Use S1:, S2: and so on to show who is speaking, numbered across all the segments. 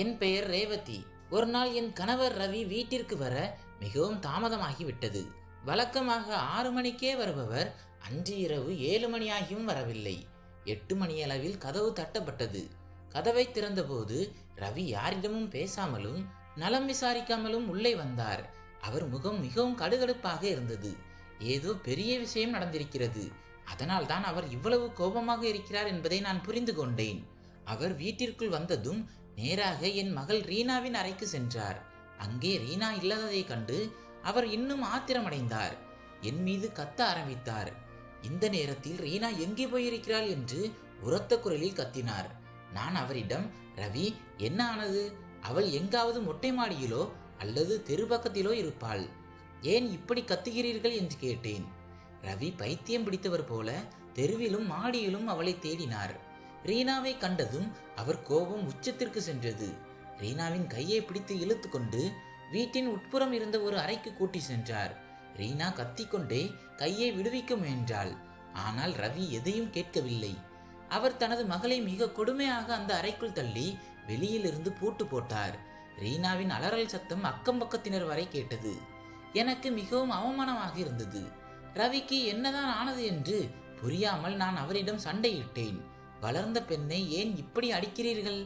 S1: என் பெயர் ரேவதி. ஒரு நாள் என் கணவர் ரவி வீட்டிற்கு வர மிகவும் தாமதமாகிவிட்டது. வழக்கமாக ஆறு மணிக்கே வருபவர் அன்று இரவு ஏழு மணியாகியும் வரவில்லை. எட்டு மணியளவில் கதவு தட்டப்பட்டது. கதவை திறந்தபோது ரவி யாரிடமும் பேசாமலும் நலம் விசாரிக்காமலும் உள்ளே வந்தார். அவர் முகம் மிகவும் கடுகடுப்பாக இருந்தது. ஏதோ பெரிய விஷயம் நடந்திருக்கிறது. அதனால்தான் அவர் இவ்வளவு கோபமாக இருக்கிறார் என்பதை நான் புரிந்து கொண்டேன். அவர் வீட்டிற்குள் வந்ததும் நேராக என் மகள் ரீனாவின் அறைக்கு சென்றார். அங்கே ரீனா இல்லாததைக் கண்டு அவர் இன்னும் ஆத்திரமடைந்தார். என் மீது கத்த ஆரம்பித்தார். இந்த நேரத்தில் ரீனா எங்கே போயிருக்கிறாள் என்று உரத்த குரலில் கத்தினார். நான் அவரிடம் ரவி என்ன ஆனது? அவள் எங்காவது மொட்டை மாடியிலோ அல்லது தெரு பக்கத்திலோ இருப்பாள். ஏன் இப்படி கத்துகிறீர்கள்? என்று கேட்டேன். ரவி பைத்தியம் பிடித்தவர் போல தெருவிலும் மாடியிலும் அவளை தேடினார். ரீனாவை கண்டதும் அவர் கோபம் உச்சத்திற்கு சென்றது. ரீனாவின் கையை பிடித்து இழுத்து கொண்டு வீட்டின் உட்புறம் இருந்த ஒரு அறைக்கு கூட்டி சென்றார். ரீனா கத்திக்கொண்டே கையை விடுவிக்க முயன்றாள். ஆனால் ரவி எதையும் கேட்கவில்லை. அவர் தனது மகளை மிக கொடுமையாக அந்த அறைக்குள் தள்ளி வெளியிலிருந்து பூட்டு போட்டார். ரீனாவின் அலறல் சத்தம் அக்கம் பக்கத்தினர் வரை கேட்டது. எனக்கு மிகவும் அவமானமாக இருந்தது. ரவிக்கு என்னதான் ஆனது என்று புரியாமல் நான் அவரிடம் சண்டையிட்டேன். வளர்ந்த பெண்ணை ஏன் இப்படி அடிக்கிறீர்கள்?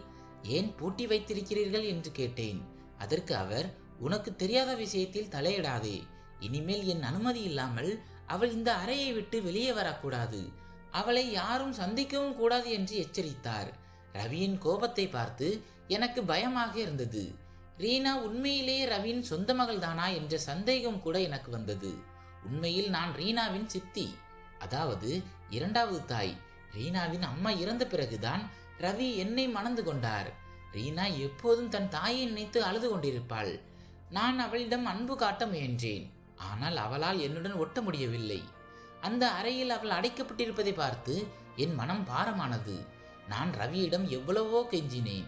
S1: ஏன் பூட்டி வைத்திருக்கிறீர்கள் என்று கேட்டேன். அதற்கு அவர் உனக்கு தெரியாத விஷயத்தில் தலையிடாதே. இனிமேல் என் அனுமதி இல்லாமல் அவள் இந்த அறையை விட்டு வெளியே வரக்கூடாது. அவளை யாரும் சந்திக்கவும் கூடாது என்று எச்சரித்தார். ரவியின் கோபத்தை பார்த்து எனக்கு பயமாக இருந்தது. ரீனா உண்மையிலேயே ரவியின் சொந்த மகள் தானா என்ற சந்தேகம் கூட எனக்கு வந்தது. உண்மையில் நான் ரீனாவின் சித்தி. அதாவது இரண்டாவது தாய். ரீனாவின் அம்மா இறந்த பிறகுதான் ரவி என்னை மணந்து கொண்டார். ரீனா எப்போதும் தன் தாயை நினைத்து அழுது கொண்டிருப்பாள். நான் அவளிடம் அன்பு காட்ட முயன்றேன். ஆனால் அவளால் என்னுடன் ஒட்ட முடியவில்லை. அந்த அறையில் அவள் அடைக்கப்பட்டிருப்பதை பார்த்து என் மனம் பாரமானது. நான் ரவியிடம் எவ்வளவோ கெஞ்சினேன்.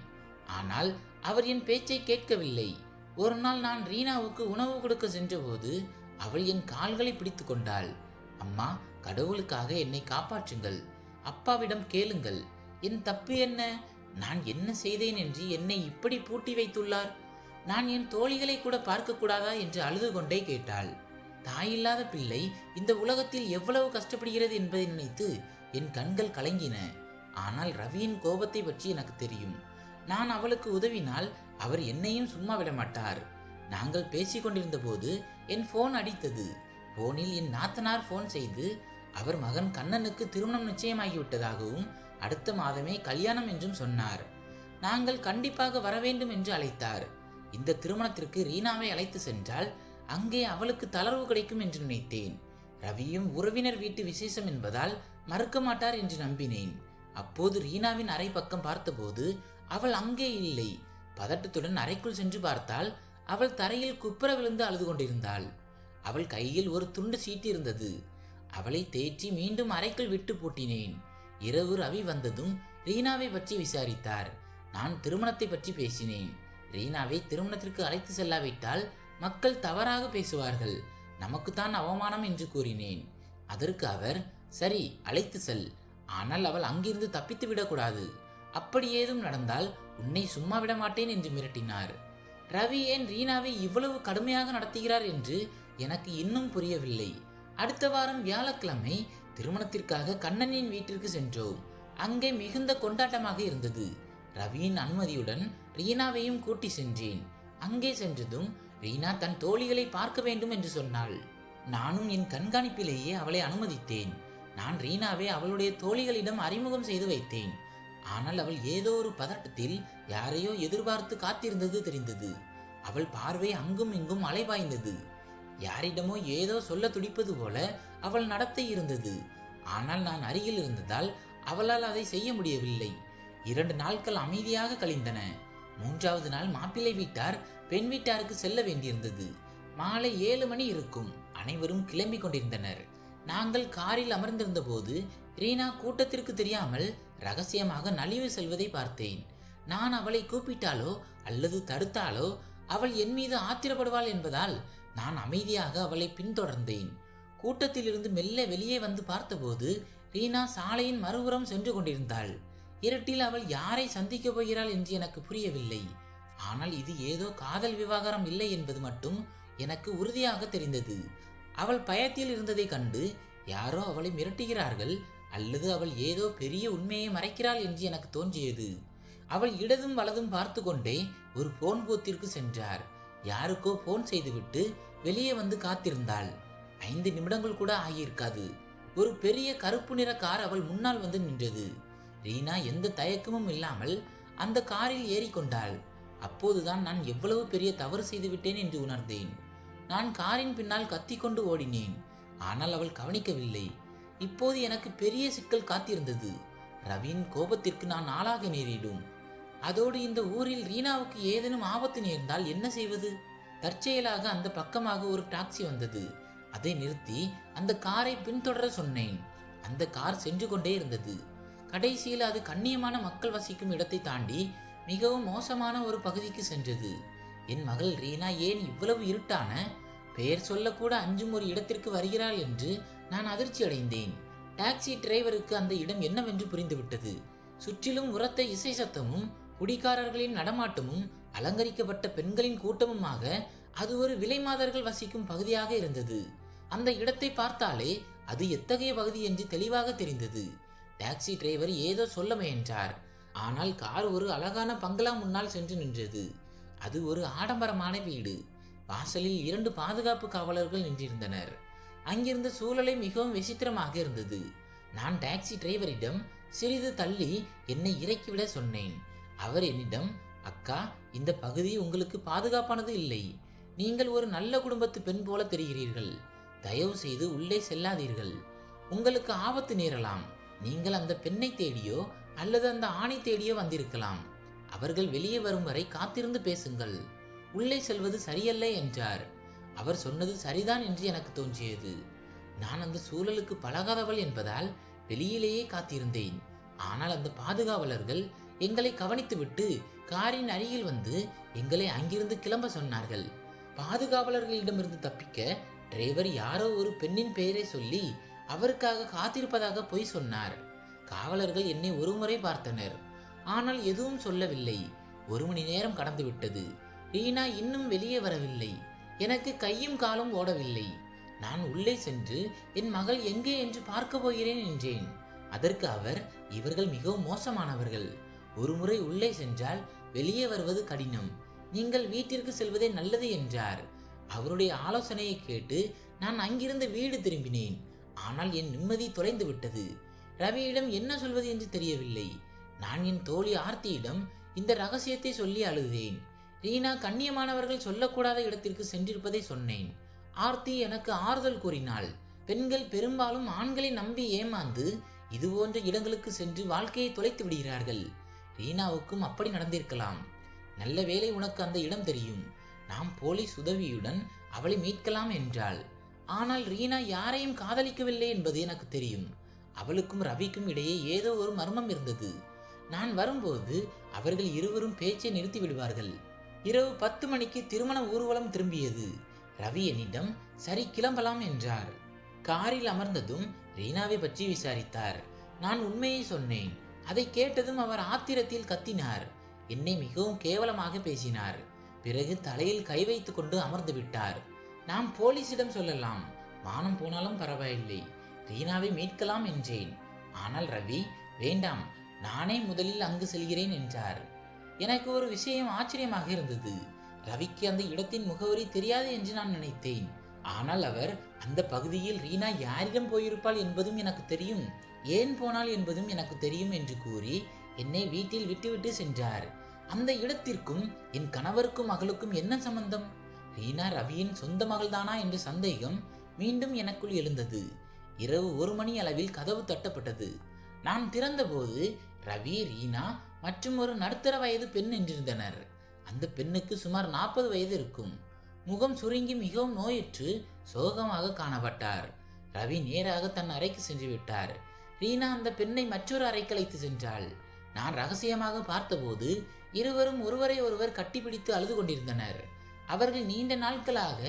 S1: ஆனால் அவர் என் பேச்சை கேட்கவில்லை. ஒரு நாள் நான் ரீனாவுக்கு உணவு கொடுக்க சென்றபோது அவள் என் கால்களை பிடித்து கொண்டாள். அம்மா கடவுளுக்காக என்னை காப்பாற்றுங்கள். அப்பாவிடம் கேளுங்கள். என் தப்பு என்ன? நான் என்ன செய்தேன் என்று என்னை இப்படி பூட்டி வைத்துள்ளார்? நான் என் தோழிகளை கூட பார்க்கக்கூடாதா என்று அழுது கொண்டே கேட்டாள். தாயில்லாத பிள்ளை இந்த உலகத்தில் எவ்வளவு கஷ்டப்படுகிறது என்பதை நினைத்து என் கண்கள் கலங்கின. ஆனால் ரவியின் கோபத்தை பற்றி எனக்கு தெரியும். நான் அவளுக்கு உதவினால் அவர் என்னையும் சும்மா விட மாட்டார் நாங்கள் பேசிக்கொண்டிருந்த போது என் போன் அடித்தது. போனில் என் நாத்தனார் போன் செய்து அவர் மகன் கண்ணனுக்கு திருமணம் நிச்சயமாகிவிட்டதாகவும் அடுத்த மாதமே கல்யாணம் என்றும் சொன்னார். நாங்கள் கண்டிப்பாக வர வேண்டும் என்று அழைத்தார். இந்த திருமணத்திற்கு ரீனாவை அழைத்து சென்றால் அங்கே அவளுக்கு தளர்வு கிடைக்கும் என்று நினைத்தேன். ரவியும் உறவினர் வீட்டு விசேஷம் என்பதால் மறுக்க மாட்டார் என்று நம்பினேன். அப்போது ரீனாவின் அறை பக்கம் பார்த்தபோது அவள் அங்கே இல்லை. பதட்டத்துடன் அறைக்குள் சென்று பார்த்தால் அவள் தரையில் குப்புற விழுந்து அழுது கொண்டிருந்தாள். அவள் கையில் ஒரு துண்டு சீட்டு இருந்தது. அவளை தேற்றி மீண்டும் அறைக்குள் விட்டு பூட்டினேன். இரவு ரவி வந்ததும் ரீனாவை பற்றி விசாரித்தார். நான் திருமணத்தை பற்றி பேசினேன். ரீனாவை திருமணத்திற்கு அழைத்து செல்லாவிட்டால் மக்கள் தவறாக பேசுவார்கள். நமக்குத்தான் அவமானம் என்று கூறினேன். அதற்கு அவர் சரி அழைத்து செல். ஆனால் அவள் அங்கிருந்து தப்பித்து விடக்கூடாது. அப்படி ஏதும் நடந்தால் உன்னை சும்மா விட மாட்டேன் என்று மிரட்டினார். ரவி ஏன் ரீனாவை இவ்வளவு கடுமையாக நடத்துகிறார்? என்று எனக்கு இன்னும் புரியவில்லை. அடுத்த வாரம் வியாழக்கிழமை திருமணத்திற்காக கண்ணனின் வீட்டிற்கு சென்றோம். அங்கே மிகுந்த கொண்டாட்டமாக இருந்தது. ரவியின் அனுமதியுடன் ரீனாவையும் கூட்டி சென்றேன். அங்கே சென்றதும் ரீனா தன் தோழிகளை பார்க்க வேண்டும் என்று சொன்னாள். நானும் என் கண்காணிப்பிலேயே அவளை அனுமதித்தேன். நான் ரீனாவை அவளுடைய தோழிகளிடம் அறிமுகம் செய்து வைத்தேன். ஆனால் அவள் ஏதோ ஒரு பதட்டத்தில் யாரையோ எதிர்பார்த்து காத்திருந்தது தெரிந்தது. அவள் பார்வை அங்கும் இங்கும் அலைபாய்ந்தது. யாரிடமோ ஏதோ சொல்ல துடிப்பது போல அவள் நடத்தை இருந்தது. ஆனால் நான் அருகில் இருந்ததால் அவளால் அதை செய்ய முடியவில்லை. இரண்டு நாட்கள் அமைதியாக கழிந்தன. மூன்றாவது நாள் மாப்பிள்ளை வீட்டார் பெண் வீட்டாருக்கு செல்ல வேண்டியிருந்தது. மாலை ஏழு மணி இருக்கும். அனைவரும் கிளம்பி கொண்டிருந்தனர். நாங்கள் காரில் அமர்ந்திருந்த போது ரீனா கூட்டத்திற்கு தெரியாமல் ரகசியமாக நலிவு செல்வதை பார்த்தேன். நான் அவளை கூப்பிட்டாலோ அல்லது தடுத்தாலோ அவள் என் மீது ஆத்திரப்படுவாள் என்பதால் நான் அமைதியாக அவளை பின்தொடர்ந்தேன். கூட்டத்திலிருந்து மெல்ல வெளியே வந்து பார்த்தபோது ரீனா சாலையின் மறுபுறம் சென்று கொண்டிருந்தாள். இருட்டில் அவள் யாரை சந்திக்கப் போகிறாள் என்று எனக்கு புரியவில்லை. ஆனால் இது ஏதோ காதல் விவாகரம் இல்லை என்பது மட்டும் எனக்கு உறுதியாக தெரிந்தது. அவள் பயத்தில் இருந்ததை கண்டு யாரோ அவளை மிரட்டுகிறார்கள் அல்லது அவள் ஏதோ பெரிய உண்மையை மறைக்கிறாள் என்று எனக்கு தோன்றியது. அவள் இடதும் வலதும் பார்த்து கொண்டே ஒரு போன் பூத்திற்கு சென்றார். யாருக்கோ போன் செய்துவிட்டு வெளியே வந்து காத்திருந்தாள். ஐந்து நிமிடங்கள் கூட ஆகியிருக்காது. ஒரு பெரிய கருப்பு நிற கார் அவள் முன்னால் வந்து நின்றது. ரீனா எந்த தயக்கமும் இல்லாமல் அந்த காரில் ஏறிக்கொண்டாள். அப்போதுதான் நான் எவ்வளவு பெரிய தவறு செய்துவிட்டேன் என்று உணர்ந்தேன். நான் காரின் பின்னால் கத்திக்கொண்டு ஓடினேன். ஆனால் அவள் கவனிக்கவில்லை. இப்போது எனக்கு பெரிய சிக்கல் காத்திருந்தது. ரவியின் கோபத்திற்கு நான் ஆளாக நேரிடும். அதோடு இந்த ஊரில் ரீனாவுக்கு ஏதேனும் ஆபத்து நேர்ந்தால் என்ன செய்வது? தற்செயலாக அந்த பக்கமாக ஒரு டாக்ஸி வந்தது. அதை நிறுத்தி அந்த காரை பின்தொடர சொன்னேன். அந்த கார் சென்று கொண்டே இருந்தது. கடைசியில் அது கண்ணியமான மக்கள் வசிக்கும் இடத்தை தாண்டி மிகவும் மோசமான ஒரு பகுதிக்கு சென்றது. என் மகள் ரீனா ஏன் இவ்வளவு இருட்டான? பெயர் சொல்லக்கூட அஞ்சும் ஒரு இடத்திற்கு வருகிறாள் என்று நான் அதிர்ச்சி அடைந்தேன். டாக்ஸி டிரைவருக்கு அந்த இடம் என்னவென்று புரிந்துவிட்டது. சுற்றிலும் உரத்த இசை சத்தமும் குடிகாரர்களின் நடமாட்டமும் அலங்கரிக்கப்பட்ட பெண்களின் கூட்டமுமாக அது ஒரு விலைமாதர்கள் வசிக்கும் பகுதியாக இருந்தது. அந்த இடத்தை பார்த்தாலே அது எத்தகைய பகுதி என்று தெளிவாக தெரிந்தது. டாக்ஸி டிரைவர் ஏதோ சொல்ல முயன்றார். ஆனால் கார் ஒரு அழகான பங்களா முன்னால் சென்று நின்றது. அது ஒரு ஆடம்பரமான வீடு. வாசலில் இரண்டு பாதுகாப்பு காவலர்கள் நின்றிருந்தனர். அங்கிருந்த சூழலை மிகவும் விசித்திரமாக இருந்தது. நான் டாக்ஸி டிரைவரிடம் சிறிது தள்ளி என்னை இறக்கிவிட சொன்னேன். அவர் என்னிடம் அக்கா இந்த பகுதி உங்களுக்கு பாதுகாப்பானது இல்லை. நீங்கள் ஒரு நல்ல குடும்பத்து பெண் போல தெரிகிறீர்கள். தயவு செய்து உள்ளே செல்லாதீர்கள். உங்களுக்கு ஆபத்து நேரலாம். நீங்கள் அந்த பெண்ணை தேடியோ அல்லது அந்த ஆணை தேடியோ வந்திருக்கலாம். அவர்கள் வெளியே வரும் வரை காத்திருந்து பேசுங்கள். உள்ளே செல்வது சரியல்ல என்றார். அவர் சொன்னது சரிதான் என்று எனக்கு தோன்றியது. நான் அந்த சூழலுக்கு பழகாதவள் என்பதால் வெளியிலேயே காத்திருந்தேன். ஆனால் அந்த பாதுகாவலர்கள் எங்களை கவனித்துவிட்டு காரின் அருகில் வந்து எங்களை அங்கிருந்து கிளம்ப சொன்னார்கள். பாதுகாவலர்களிடமிருந்து தப்பிக்க டிரைவர் யாரோ ஒரு பெண்ணின் பெயரை சொல்லி அவருக்காக காத்திருப்பதாக பொய் சொன்னார். காவலர்கள் என்னை ஒருமுறை பார்த்தனர். ஆனால் எதுவும் சொல்லவில்லை. ஒரு மணி நேரம் கடந்துவிட்டது ரீனா இன்னும் வெளியே வரவில்லை. எனக்கு கையும் காலும் ஓடவில்லை. நான் உள்ளே சென்று என் மகள் எங்கே என்று பார்க்க போகிறேன் என்றேன். அதற்கு அவர் இவர்கள் மிகவும் மோசமானவர்கள். ஒருமுறை உள்ளே சென்றால் வெளியே வருவது கடினம். நீங்கள் வீட்டிற்கு செல்வதே நல்லது என்றார். அவருடைய ஆலோசனையை கேட்டு நான் அங்கிருந்து வீடு திரும்பினேன். ஆனால் என் நிம்மதி தொலைந்து விட்டது. ரவியிடம் என்ன சொல்வது என்று தெரியவில்லை. நான் என் தோழி ஆர்த்தியிடம் இந்த ரகசியத்தை சொல்லி அழுதேன். ரீனா கண்ணியமானவர்கள் சொல்லக்கூடாத இடத்திற்கு சென்றிருப்பதை சொன்னேன். ஆர்த்தி எனக்கு ஆறுதல் கூறினாள். பெண்கள் பெரும்பாலும் ஆண்களை நம்பி ஏமாந்து இதுபோன்ற இடங்களுக்கு சென்று வாழ்க்கையை தொலைத்து விடுகிறார்கள். ரீனாவுக்கும் அப்படி நடந்திருக்கலாம். நல்ல வேளை உனக்கு அந்த இடம் தெரியும். நாம் போலீஸ் உதவியுடன் அவளை மீட்கலாம் என்றாள். ஆனால் ரீனா யாரையும் காதலிக்கவில்லை என்பது எனக்கு தெரியும். அவளுக்கும் ரவிக்கும் இடையே ஏதோ ஒரு மர்மம் இருந்தது. நான் வரும்போது அவர்கள் இருவரும் பேச்சை நிறுத்தி விடுவார்கள். இரவு பத்து மணிக்கு திருமண ஊர்வலம் திரும்பியது. ரவி என்னிடம் சரி கிளம்பலாம் என்றார். காரில் அமர்ந்ததும் ரீனாவை பற்றி விசாரித்தார். நான் உண்மையை சொன்னேன். அதை கேட்டதும் அவர் ஆத்திரத்தில் கத்தினார். என்னை மிகவும் கேவலமாக பேசினார். பிறகு தலையில் கை வைத்து கொண்டு அமர்ந்து விட்டார். நாம் போலீசிடம் சொல்லலாம். மானம் போனாலும் பரவாயில்லை. ரீனாவை மீட்கலாம் என்றேன். ஆனால் ரவி வேண்டாம். நானே முதலில் அங்கு செல்கிறேன் என்றார். எனக்கு ஒரு விஷயம் ஆச்சரியமாக இருந்தது. ரவிக்கு அந்த இடத்தின் முகவரி தெரியாது என்று நான் நினைத்தேன். ஆனால் அவர் அந்த பகுதியில் ரீனா யாரிடம் போயிருப்பாள் என்பதும் எனக்கு தெரியும். ஏன் போனாள் என்பதும் எனக்கு தெரியும் என்று கூறி என்னை வீட்டில் விட்டுவிட்டு சென்றார். அந்த இடத்திற்கும் என் கணவருக்கும் மகளுக்கும் என்ன சம்பந்தம்? ரீனா ரவியின் சொந்த மகள்தானா என்ற சந்தேகம் மீண்டும் எனக்குள் எழுந்தது. இரவு ஒரு மணி அளவில் கதவு தட்டப்பட்டது. நான் திறந்தபோது ரவி ரீனா மற்றும் ஒரு நடுத்தர வயது பெண் நின்றிருந்தனர். அந்த பெண்ணுக்கு சுமார் நாற்பது வயது இருக்கும். முகம் சுருங்கி மிகவும் நோயுற்று சோகமாக காணப்பட்டார். ரவி நேராக தன் அறைக்கு சென்று விட்டார். ரீனா அந்த பெண்ணை மற்றொரு அறைக்கு அழைத்து சென்றாள். நான் ரகசியமாக பார்த்தபோது இருவரும் ஒருவரை ஒருவர் கட்டிப்பிடித்து அழுது கொண்டிருந்தனர். அவர்கள் நீண்ட நாட்களாக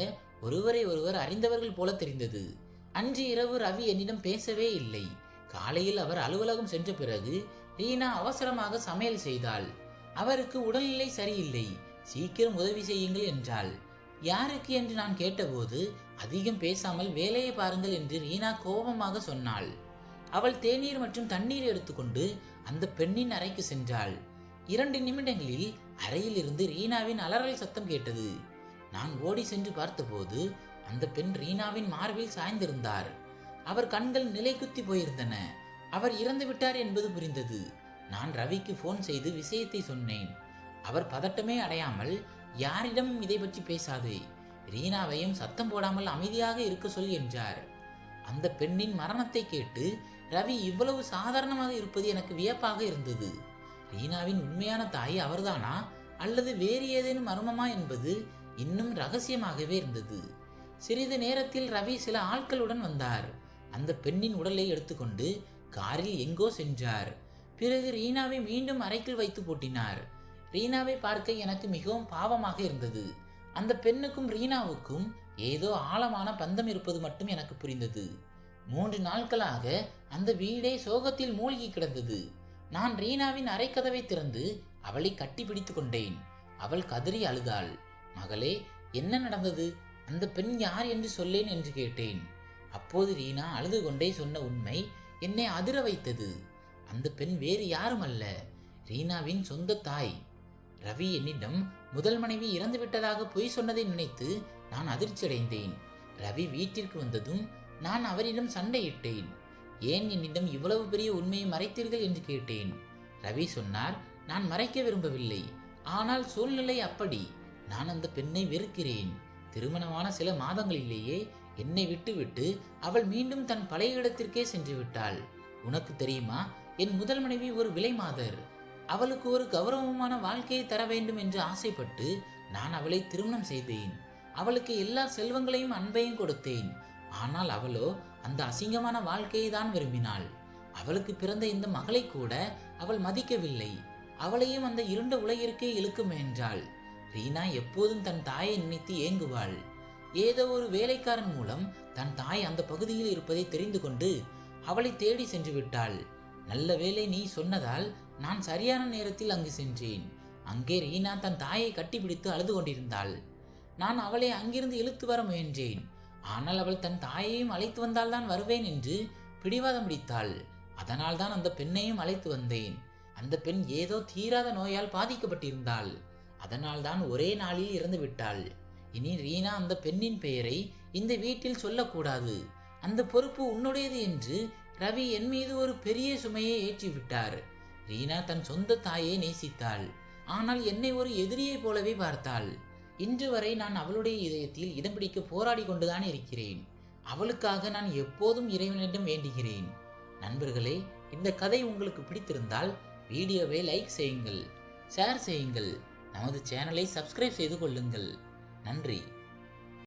S1: ஒருவரை ஒருவர் அறிந்தவர்கள் போல தெரிந்தது. அன்று இரவு ரவி என்னிடம் பேசவே இல்லை. காலையில் அவர் அலுவலகம் சென்ற பிறகு ரீனா அவசரமாக சமையல் செய்தாள். அவருக்கு உடல்நிலை சரியில்லை. சீக்கிரம் உதவி செய்யுங்கள் என்றாள். யாருக்கு என்று நான் கேட்டபோது அதிகம் பேசாமல் வேலையை பாருங்கள் என்று ரீனா கோபமாக சொன்னாள். அவள் தேநீர் மற்றும் தண்ணீர் எடுத்துக்கொண்டு அந்த பெண்ணின் அறைக்கு சென்றாள். இரண்டு நிமிடங்களில் அறையில் இருந்து ரீனாவின் அலறல் சத்தம் கேட்டது. நான் ஓடி சென்று பார்த்தபோது அந்த பெண் ரீனாவின் மார்பில் சாய்ந்திருந்தார். அவர் கண்கள் நிலை குத்தி போயிருந்தன. அவர் இறந்து விட்டார் என்பது புரிந்தது. நான் ரவிக்கு ஃபோன் செய்து விஷயத்தை சொன்னேன். அவர் பதட்டமே அடையாமல் யாரிடமும் இதை பற்றி பேசாதே? ரீனாவையும் சத்தம் போடாமல் அமைதியாக இருக்க சொல் என்றார். அந்த பெண்ணின் மரணத்தை கேட்டு ரவி இவ்வளவு சாதாரணமாக இருப்பது எனக்கு வியப்பாக இருந்தது. ரீனாவின் உண்மையான தாய் அவர்தானா? அல்லது வேறு ஏதேனும் மர்மமா என்பது இன்னும் ரகசியமாகவே இருந்தது. சிறிது நேரத்தில் ரவி சில ஆட்களுடன் வந்தார். அந்த பெண்ணின் உடலை எடுத்துக்கொண்டு காரில் எங்கோ சென்றார். பிறகு ரீனாவை மீண்டும் அறைக்குள் வைத்து பூட்டினார். ரீனாவை பார்க்க எனக்கு மிகவும் பாவமாக இருந்தது. அந்த பெண்ணுக்கும் ரீனாவுக்கும் ஏதோ ஆழமான பந்தம் இருப்பது மட்டும் எனக்கு புரிந்தது. மூன்று நாட்களாக அந்த வீடே சோகத்தில் மூழ்கி கிடந்தது. நான் ரீனாவின் அரைக்கதவை திறந்து அவளை கட்டி பிடித்து கொண்டேன். அவள் கதறி அழுதாள். மகளே என்ன நடந்தது? அந்த பெண் யார் என்று சொல்லேன் என்று கேட்டேன். அப்போது ரீனா அழுது கொண்டே சொன்ன உண்மை என்னை அதிர வைத்தது. அந்த பெண் வேறு யாரும் அல்ல. ரீனாவின் சொந்த தாய். ரவி என்னிடம் முதல் மனைவி இறந்து விட்டதாக பொய் சொன்னதை நினைத்து நான் அதிர்ச்சியடைந்தேன். ரவி வீட்டிற்கு வந்ததும் நான் அவரிடம் சண்டையிட்டேன். ஏன் என்னிடம் இவ்வளவு பெரிய உண்மையை மறைத்தீர்கள் என்று கேட்டேன். ரவி சொன்னார் நான் மறைக்க விரும்பவில்லை. ஆனால் சூழ்நிலை அப்படி. நான் அந்த பெண்ணை வெறுக்கிறேன். திருமணமான சில மாதங்களிலேயே என்னை விட்டுவிட்டு அவள் மீண்டும் தன் பழைய இடத்திற்கே சென்று விட்டாள். உனக்கு தெரியுமா என் முதல் மனைவி ஒரு விலை மாதர். அவளுக்கு ஒரு கௌரவமான வாழ்க்கையை தர வேண்டும் என்று ஆசைப்பட்டு நான் அவளை திருமணம் செய்தேன். அவளுக்கு எல்லா செல்வங்களையும் அன்பையும் கொடுத்தேன். ஆனால் அவளோ அந்த அசிங்கமான வாழ்க்கையை தான் விரும்பினாள். அவளுக்கு பிறந்த இந்த மகளை கூட அவள் மதிக்கவில்லை. அவளையும் அந்த இருண்ட உலகிற்கே இழுக்க முயன்றாள் ரீனா எப்போதும் தன் தாயை நினைத்து ஏங்குவாள். ஏதோ ஒரு வேலைக்காரன் மூலம் தன் தாய் அந்த பகுதியில் இருப்பதை தெரிந்து கொண்டு அவளை தேடி சென்று விட்டாள். நல்ல வேளை நீ சொன்னதால் நான் சரியான நேரத்தில் அங்கு சென்றேன். அங்கே ரீனா தன் தாயை கட்டிப்பிடித்து அழுது கொண்டிருந்தாள். நான் அவளை அங்கிருந்து இழுத்து வர முயன்றேன். ஆனால் அவள் தன் தாயையும் அழைத்து வந்தால்தான் வருவேன் என்று பிடிவாதம் பிடித்தாள். அதனால் தான் அந்த பெண்ணையும் அழைத்து வந்தேன். அந்த பெண் ஏதோ தீராத நோயால் பாதிக்கப்பட்டிருந்தாள். அதனால் தான் ஒரே நாளில் இறந்து விட்டாள். இனி ரீனா அந்த பெண்ணின் பெயரை இந்த வீட்டில் சொல்லக்கூடாது. அந்த பொறுப்பு உன்னுடையது என்று ரவி என் மீது ஒரு பெரிய சுமையை ஏற்றிவிட்டார் ரீனா தன் சொந்த தாயை நேசித்தாள். ஆனால் என்னை ஒரு எதிரியைப் போலவே பார்த்தாள். இன்று வரை நான் அவளுடைய இதயத்தில் இடம் பிடிக்க போராடி கொண்டுதான் இருக்கிறேன். அவளுக்காக நான் எப்போதும் இறைவனிடம் வேண்டுகிறேன். நண்பர்களே இந்த கதை உங்களுக்கு பிடித்திருந்தால் வீடியோவை லைக் செய்யுங்கள் ஷேர் செய்யுங்கள் நமது சேனலை சப்ஸ்கிரைப் செய்து கொள்ளுங்கள். நன்றி.